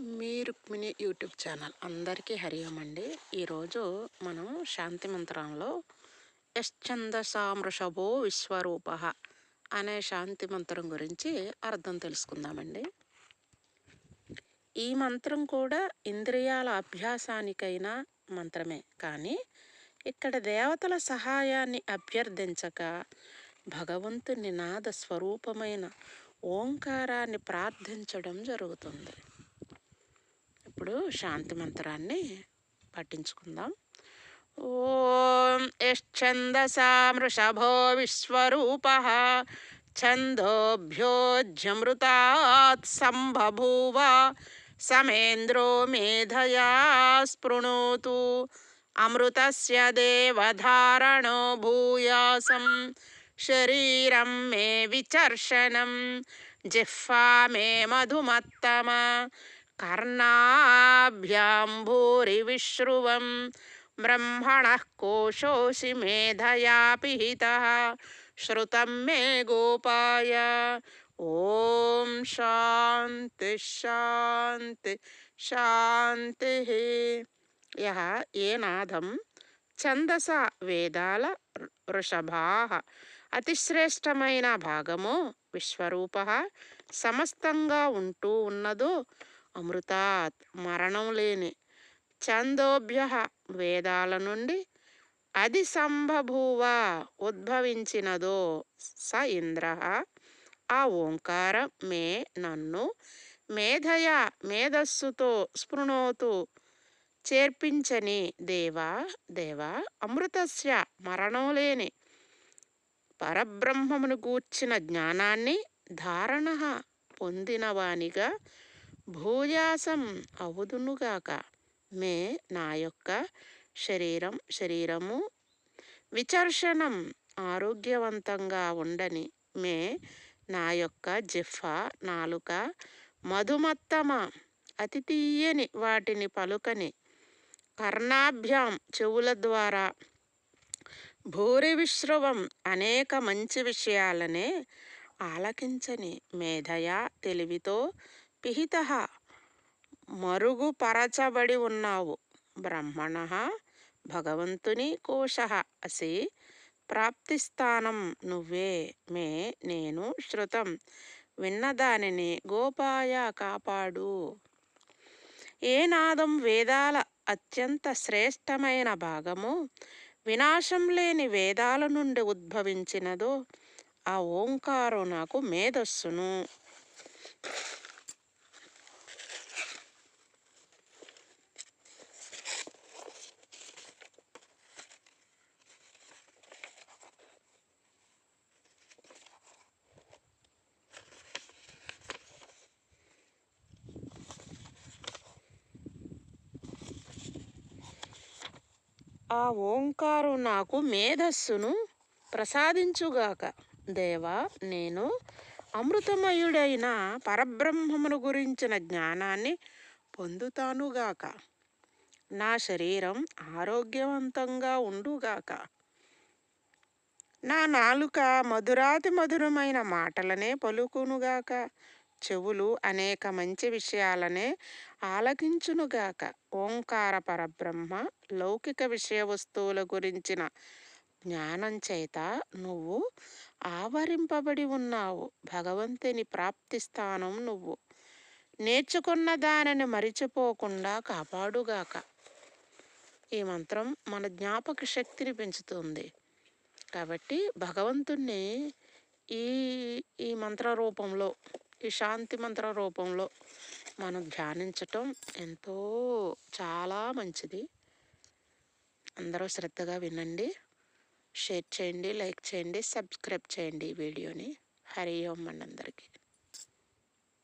మీ Rukmini YouTube channel అందరికీ హరియం అండి ఈరోజు మనం శాంతి మంత్రంలో యశ్చందసామృషభో విశ్వరూప అనే శాంతి మంత్రం గురించి అర్థం తెలుసుకుందామండి. ఈ మంత్రం కూడా ఇంద్రియాల అభ్యాసానికైన మంత్రమే. కానీ ఇక్కడ దేవతల సహాయాన్ని అభ్యర్థించక భగవంతుని నాద స్వరూపమైన ఓంకారాన్ని ప్రార్థించడం జరుగుతుంది. ఇప్పుడు శాంతి మంత్రాన్ని పట్టించుకుందాం ఓం యశ్చందసా మృషభో విశ్వరూప ఛందోభ్యోజ్యమృతాత్ సంబభూవ సమేంద్రో మేధయా స్పృణోతు అమృతస్య దేవధారణో భూయాసం శరీరం మే విచర్షణం జిహ్వా మే మధుమత్తమ కర్ణాభ్యాం భూరి విశ్రువం బ్రహ్మణ కోశోసి మేధయా పిహిత శ్రుతం మే గోపాయ ఓం శాంతి శాంతి శాంతి ఏ నాదం ఛందస వేదాల వృషభా అతిశ్రేష్టమైన భాగము విశ్వరూప సమస్తంగా ఉంటూ ఉన్నదో అమృతాత్ మరణం లేని ఛందోభ్య వేదాల నుండి అది సంభభూవ ఉద్భవించినదో స ఇంద్ర. ఆ ఓంకారం మే నన్ను మేధయ మేధస్సుతో స్పృణోతు చేర్పించని దేవా దేవా అమృతస్య మరణం లేని పరబ్రహ్మమును గూర్చిన జ్ఞానాన్ని ధారణ పొందినవానిగా భూయాసం అవుదునుగాక మే నా యొక్క శరీరం శరీరము విచర్షణం ఆరోగ్యవంతంగా ఉండని మే నా యొక్క జిఫ్ఫ నాలుక మధుమత్తమ అతి తీయని వాటిని పలుకని కర్ణాభ్యాం చెవుల ద్వారా భూరి విశ్రవం అనేక మంచి విషయాలనే ఆలకించని మేధయ తెలివితో పిహిత. మరుగుపరచబడి ఉన్నావు. బ్రహ్మణ భగవంతుని కోశ. అసి ప్రాప్తిస్థానం నువ్వే మే నేను శృతం. విన్నదానిని గోపాయ కాపాడు. ఏ నాదం వేదాల అత్యంత శ్రేష్టమైన భాగము? వినాశం లేని వేదాల నుండి ఉద్భవించినదో ఆ ఓంకారు నాకు మేధస్సును. ఆ ఓంకారు నాకు మేధస్సును ప్రసాదించుగాక. దేవా నేను అమృతమయుడైన పరబ్రహ్మమును గురించిన జ్ఞానాన్ని పొందుతానుగాక. నా శరీరం ఆరోగ్యవంతంగా ఉండుగాక. నా నాలుక మధురాతి మధురమైన మాటలనే పలుకునుగాక. చెవులు అనేక మంచి విషయాలనే ఆలకించునుగాక. ఓంకార పరబ్రహ్మ లౌకిక విషయ వస్తువుల గురించిన జ్ఞానం చేత నువ్వు ఆవరింపబడి ఉన్నావు. భగవంతుని ప్రాప్తి స్థానం నువ్వు. నేర్చుకున్న దానిని మరిచిపోకుండా కాపాడుగాక. ఈ మంత్రం మన జ్ఞాపక శక్తిని పెంచుతుంది. కాబట్టి భగవంతుణ్ణి ఈ ఈ మంత్ర రూపంలో ఈ శాంతి మంత్ర రూపంలో మనం ధ్యానించటం ఎంతో చాలా మంచిది. అందరూ శ్రద్ధగా వినండి షేర్ చేయండి లైక్ చేయండి సబ్స్క్రైబ్ చేయండి ఈ వీడియోని. హరి ఓం అండి అందరికీ.